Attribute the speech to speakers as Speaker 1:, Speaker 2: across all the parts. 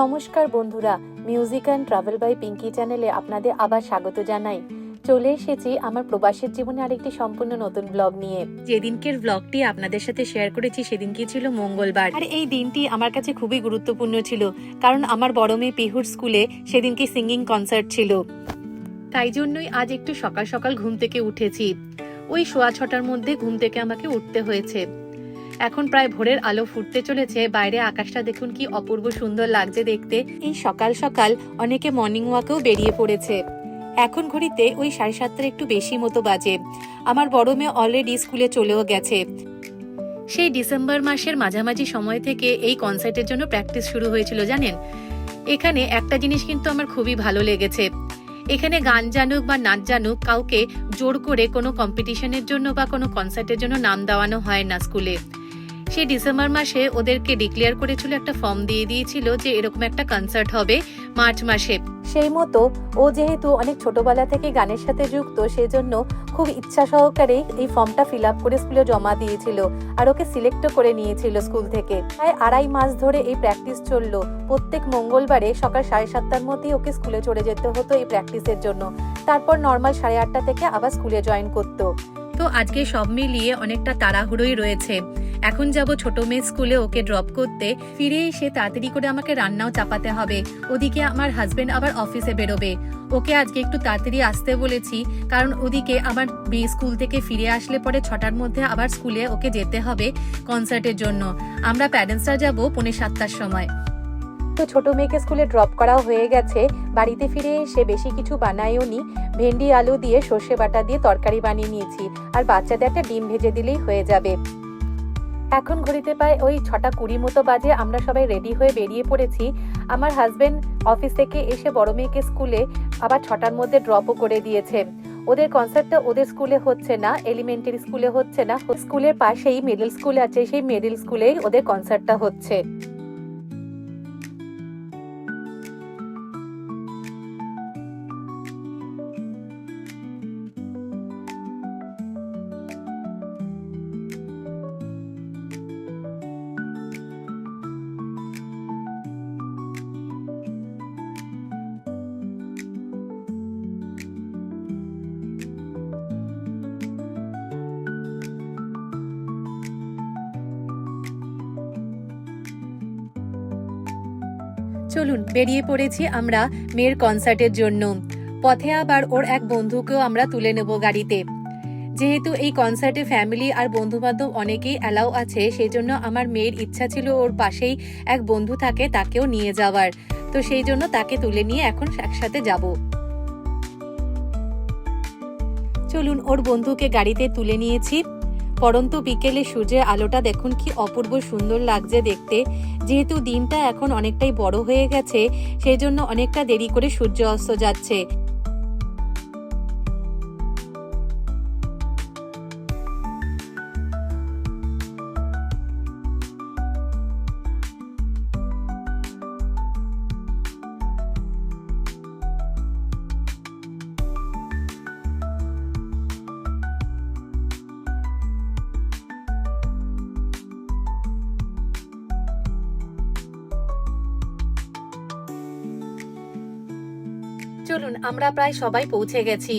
Speaker 1: নমস্কার বন্ধুরা music and travel by Pinky চ্যানেলে আপনাদের আবার স্বাগত জানাই। চলে এসেছি আমার প্রবাসের জীবনে আরেকটি সম্পূর্ণ নতুন ব্লগ নিয়ে। যেদিনকের ব্লগটি আপনাদের সাথে শেয়ার করেছি সেদিনকে ছিল মঙ্গলবার। আর এই দিনটি আমার কাছে খুবই গুরুত্বপূর্ণ ছিল, কারণ আমার বড় মেয়ে পিহুর স্কুলে সেদিনকে সিঙ্গিং কনসার্ট ছিল। তাই জন্যই আজ একটু সকাল সকাল ঘুম থেকে উঠেছি। ওই সোয়া ছটার মধ্যে ঘুম থেকে আমাকে উঠতে হয়েছে। এখন প্রায় ভোরের আলো ফুটতে চলেছে। বাইরে আকাশটা দেখুন কি অপূর্ব সুন্দর লাগছে দেখতে। এই সকাল সকাল অনেকে মর্নিং ওয়াকেও বেরিয়ে পড়েছে। এখন ঘড়িতে ওই সাড়ে সাতটার একটু বেশি মতো বাজে। আমার বড় মেয়ে অলরেডি স্কুলে চলেও গেছে। সেই ডিসেম্বর মাসের মাঝামাঝি সময় থেকে এই কনসার্টের জন্য প্র্যাকটিস শুরু হয়েছিল, জানেন? এখানে একটা জিনিস কিন্তু আমার খুবই ভালো লেগেছে। এখানে গান জানুক বা নাচ জানুক, কাউকে জোর করে কোনো কম্পিটিশনের জন্য বা কোনো কনসার্টের জন্য নাম দেওয়ানো হয় না স্কুলে সেই ডিসেম্বর মাসে ওদেরকে ডিক্লেয়ার করেছিল একটা ফর্ম দিয়ে দিয়েছিল যে এরকম একটা কনসার্ট হবে মার্চ মাসে। সেই মতো ও যেহেতু অনেক ছোটবেলা থেকে গানের সাথে যুক্ত, সেজন্য খুব ইচ্ছা সহকারে এই ফর্মটা ফিল আপ করে স্কুলে জমা দিয়েছিল আর ওকে সিলেক্টও করে নিয়েছিল স্কুল থেকে। প্রায় আড়াই মাস ধরে এই প্র্যাকটিস চলল। প্রত্যেক মঙ্গলবারে সকাল সাড়ে সাতটার মধ্যেই ওকে স্কুলে চলে যেতে হতো এই প্র্যাকটিসের জন্য। তারপর নর্মাল সাড়ে আটটা থেকে আবার স্কুলে জয়েন করতো। তো আজকে সব মিলিয়ে অনেকটা তাড়াহুড়োই রয়েছে। এখন যাব ছোট মেয়ে স্কুলে ওকে ড্রপ করতে। ফিরে এসে তাড়াতাড়ি করে আমাকে রান্নাও চাপাতে হবে। ওদিকে আমার হাজবেন্ড আবার অফিসে বেরোবে। ওকে আজকে একটু তাড়াতাড়ি আসতে বলেছি, কারণ ওদিকে আমার মেয়ে স্কুল থেকে ফিরে আসলে পরে ছটার মধ্যে আবার স্কুলে ওকে যেতে হবে কনসার্টের জন্য। আমরা প্যারেন্টসরা যাব পৌনে সাতটার সময়। তো ছোট মেয়েকে স্কুলে ড্রপ করাও হয়ে গেছে। বাড়িতে ফিরে এসে বেশি কিছু বানাইও নি। ভেন্ডি, আলু দিয়ে সর্ষে বাটা দিয়ে তরকারি বানিয়ে নিয়েছি। আর বাচ্চাদের একটা ডিম ভেজে দিলেই হয়ে যাবে। এখন ঘড়িতে পায় ওই ছটা কুড়ি মতো বাজে। আমরা সবাই রেডি হয়ে বেরিয়ে পড়েছি। আমার হাজবেন্ড অফিস থেকে এসে বড় মেয়েকে স্কুলে আবার ছটার মধ্যে ড্রপও করে দিয়েছে। ওদের কনসার্টটা ওদের স্কুলে হচ্ছে না, এলিমেন্টারি স্কুলে হচ্ছে না। স্কুলের পাশেই মিডল স্কুল আছে, সেই মিডল স্কুলেই ওদের কনসার্টটা হচ্ছে। চলুন, বেরিয়ে পড়েছি আমরা মেয়ের কনসার্টের জন্য। পথে আবার ওর এক বন্ধুকেও আমরা তুলে নেব গাড়িতে। যেহেতু এই কনসার্টে ফ্যামিলি আর বন্ধু বান্ধব অনেকেই অ্যালাউ আছে সেই জন্য আমার মেয়ের ইচ্ছা ছিল ওর পাশেই এক বন্ধু থাকে তাকেও নিয়ে যাওয়ার। তো সেই জন্য তাকে তুলে নিয়ে এখন একসাথে যাব। চলুন, ওর বন্ধুকে গাড়িতে তুলে নিয়েছি। পরন্ত বিকেলে সূর্যের আলোটা দেখুন কি অপূর্ব সুন্দর লাগছে দেখতে। যেহেতু দিনটা এখন অনেকটাই বড় হয়ে গেছে সেই জন্য অনেকটা দেরি করে সূর্য অস্ত যাচ্ছে। চলুন, আমরা প্রায় সবাই পৌঁছে গেছি।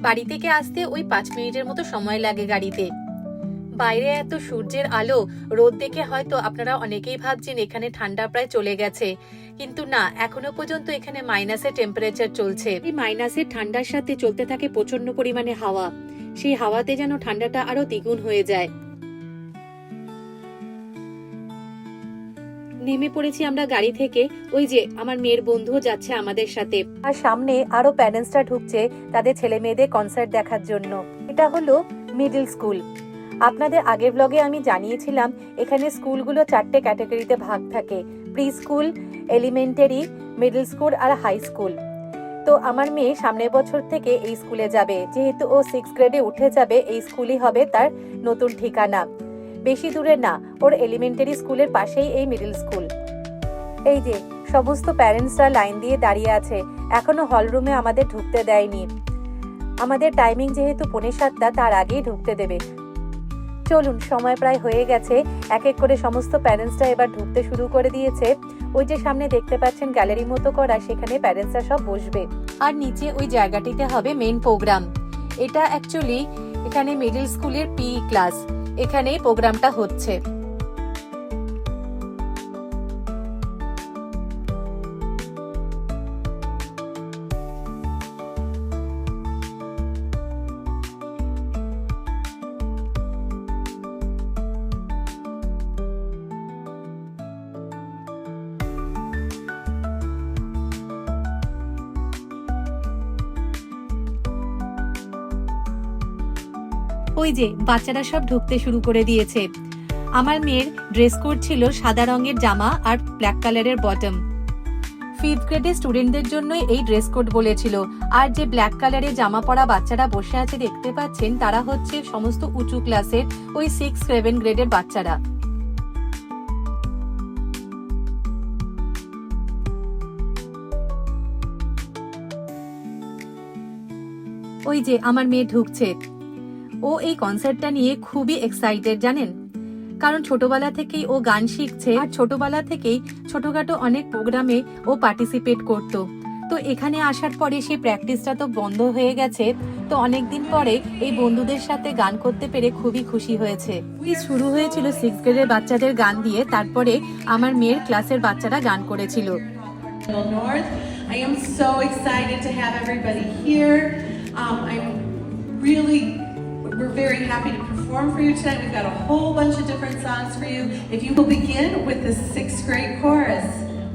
Speaker 1: বাড়ি থেকে আসতে ওই পাঁচ মিনিটের মতো সময় লাগে গাড়িতে। বাইরে এত সূর্যের আলো, রোদ দেখে হয়তো আপনারা অনেকেই ভাবছেন এখানে ঠান্ডা প্রায় চলে গেছে। কিন্তু না, এখনও পর্যন্ত এখানে মাইনাসের টেম্পারেচার চলছে। এই মাইনাসের ঠান্ডার সাথে চলতে থাকে প্রচণ্ড পরিমাণে হাওয়া। সেই হাওয়াতে যেন ঠান্ডাটা আরও দ্বিগুণ হয়ে যায়। নেমে পড়েছি আমরা গাড়ি থেকে। ওই যে আমার মেয়ের বন্ধু যাচ্ছে আমাদের সাথে। আর সামনে আরও প্যারেন্টসরা ঢুকছে তাদের ছেলে মেয়েদের কনসার্ট দেখার জন্য। এটা হলো মিডল স্কুল আপনাদের আগের ব্লগে আমি জানিয়েছিলাম, এখানে স্কুলগুলো চারটে ক্যাটাগরিতে ভাগ থাকে। Pre school elementary middle school আর হাই স্কুল তো আমার মেয়ে সামনের বছর থেকে এই স্কুলে যাবে। যেহেতু ও সিক্স গ্রেডে উঠে যাবে, এই স্কুলই হবে তার নতুন ঠিকানা। বেশি দূরে না, ওর এলিমেন্টারি স্কুলের পাশেই এই মিডিল স্কুল এই যে, সমস্ত প্যারেন্টসরা লাইন দিয়ে দাঁড়িয়ে আছে, এখনও হল রুমে আমাদের ঢুকতে দেয়নি। আমাদের টাইমিং যেহেতু পৌনে সাতটা, তার আগেই ঢুকতে দেবে। চলুন, সময় প্রায় হয়ে গেছে, এক এক করে সমস্ত প্যারেন্টসরা এবার ঢুকতে শুরু করে দিয়েছে। ওই যে সামনে দেখতে পাচ্ছেন গ্যালারি মতো করা, সেখানে প্যারেন্টসরা সব বসবে। আর নিচে ওই জায়গাটিতে হবে মেন প্রোগ্রাম এটা অ্যাকচুয়ালি এখানে মিডল স্কুলের পি ক্লাস এখানেই প্রোগ্রামটা হচ্ছে। ওই যে, বাচ্চারা সব ঢুকতে শুরু করে দিয়েছে। আমার মেয়ের ড্রেস কোড ছিল সাদা রঙের জামা আর ব্ল্যাক কালারের বটম ফিফথ গ্রেডের স্টুডেন্টদের জন্য এই ড্রেস কোড বলেছিল। আর যে ব্ল্যাক কালারের জামা পরা বাচ্চারা বসে আছে দেখতে পাচ্ছেন, তারা হচ্ছে সমস্ত উঁচু ক্লাসের ওই সিক্স সেভেন গ্রেডের বাচ্চারা। ওই যে, আমার মেয়ে ঢুকছে। ও এই কনসার্টটা নিয়ে খুবই এক্সাইটেড জানেন? কারণ ছোটবেলা থেকেই ও গান শিখছে আর ছোটবেলা থেকেই ছোটখাটো অনেক প্রোগ্রামে ও পার্টিসিপেট করত। তো এখানে আসার পরে সেই প্র্যাকটিসটা তো বন্ধ হয়ে গেছে। তো অনেকদিন পরে এই বন্ধুদের সাথে গান করতে পেরে খুবই খুশি হয়েছে। শুরু হয়েছিল সিক্স গ্রেডের বাচ্চাদের গান দিয়ে তারপরে আমার মেয়ের ক্লাসের বাচ্চারা গান করেছিল।
Speaker 2: I am so excited to have everybody here. Um, I'm really, we're very happy to perform for you tonight. We've got a whole bunch of different songs for you. If you will begin with the sixth grade chorus,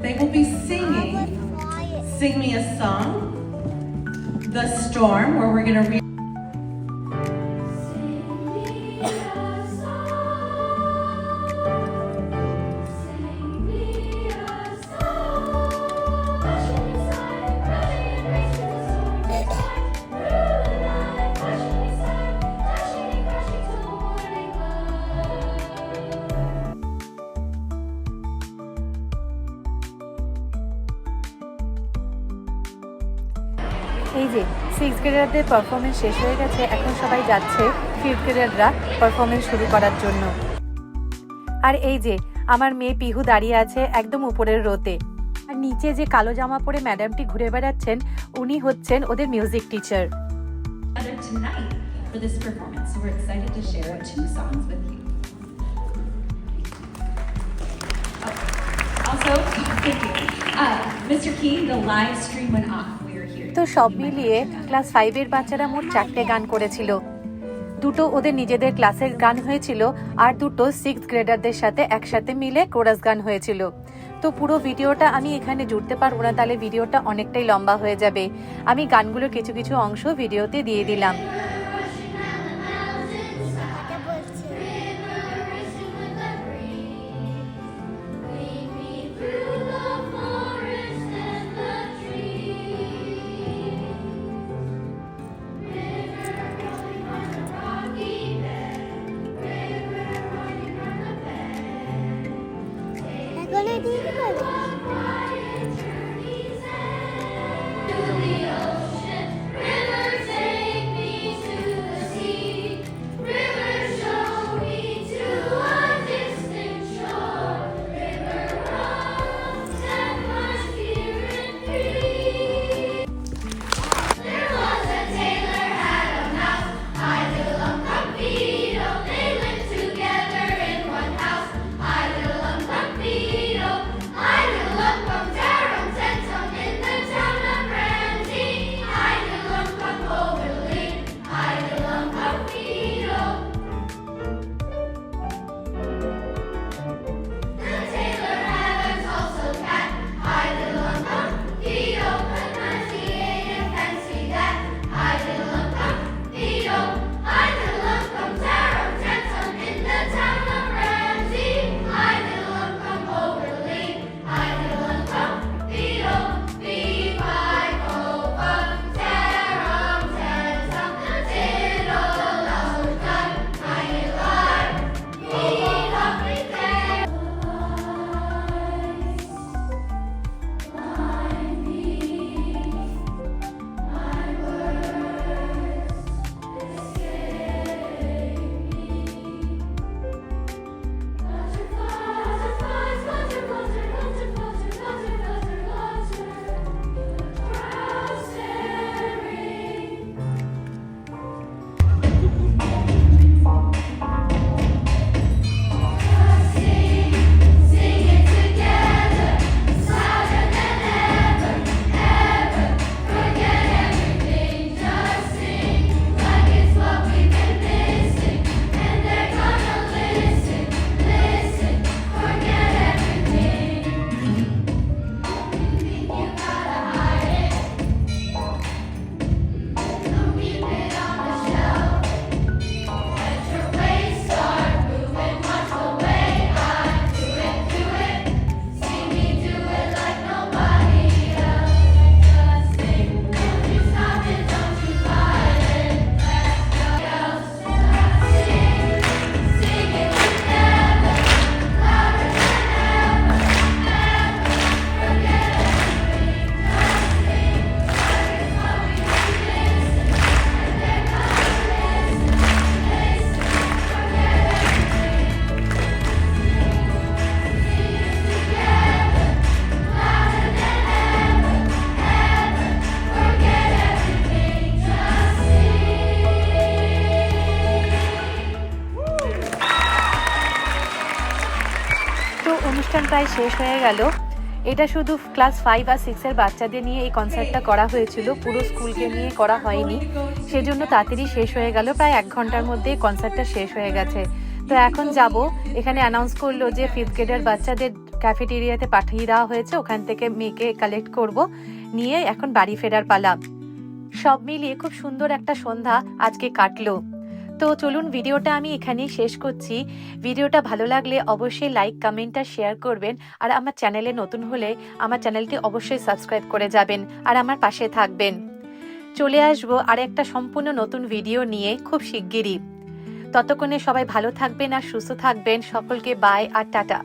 Speaker 2: they will be singing Sing Me a Song, The Storm, where we're going to read.
Speaker 1: Six গ্রেডারদের performance শেষ হয়ে গেছে এখন সবাই যাচ্ছে fifth গ্রেডাররা performance শুরু করার জন্য আর এই যে আমার মেয়ে পিহু দাঁড়িয়ে আছে একদম উপরের রোতে আর নিচে যে কালো জামা পরে ম্যাডামটি ঘুরে বেড়াচ্ছেন উনি হচ্ছেন ওদের music teacher.
Speaker 3: Oh, Also, thank you. Uh, Mr. King, the live stream went off.
Speaker 1: তো সব মিলিয়ে ক্লাস ফাইভের বাচ্চারা মোট চারটে গান করেছিল। দুটো ওদের নিজেদের ক্লাসের গান হয়েছিল আর দুটো সিক্স গ্রেডারদের সাথে একসাথে মিলে কোরাস গান হয়েছিল। তো পুরো ভিডিওটা আমি এখানে জুড়তে পারব না, তাহলে ভিডিওটা অনেকটাই লম্বা হয়ে যাবে। আমি গানগুলোর কিছু কিছু অংশ ভিডিওতে দিয়ে দিলাম।
Speaker 4: to
Speaker 1: প্রায় শেষ হয়ে গেল। এটা শুধু ক্লাস ফাইভ আর সিক্সের বাচ্চাদের নিয়ে এই কনসার্টটা করা হয়েছিল। পুরো স্কুলকে নিয়ে করা হয়নি। সেজন্য তাড়াতাড়ি শেষ হয়ে গেল। প্রায় এক ঘণ্টার মধ্যে কনসার্টটা শেষ হয়ে গেছে। তো এখন যাব। এখানে অ্যানাউন্স করল যে ফিফথ গ্রেডের বাচ্চাদের ক্যাফেটেরিয়াতে পাঠিয়ে দেওয়া হয়েছে। ওখান থেকে মেয়েকে কালেক্ট করব। নিয়ে এখন বাড়ি ফেরার পালা। সব মিলিয়ে খুব সুন্দর একটা সন্ধ্যা আজকে কাটলো। তো চলুন ভিডিওটা আমি এখানেই শেষ করছি। ভিডিওটা ভালো লাগলে অবশ্যই লাইক কমেন্ট আর শেয়ার করবেন। আর আমার চ্যানেলে নতুন হলে আমার চ্যানেলটি অবশ্যই সাবস্ক্রাইব করে যাবেন আর আমার পাশে থাকবেন। চলে আসব আর একটা সম্পূর্ণ নতুন ভিডিও নিয়ে খুব শিগগিরই। ততক্ষণে সবাই ভালো থাকবেন আর সুস্থ থাকবেন। সকলকে বাই আর টাটা।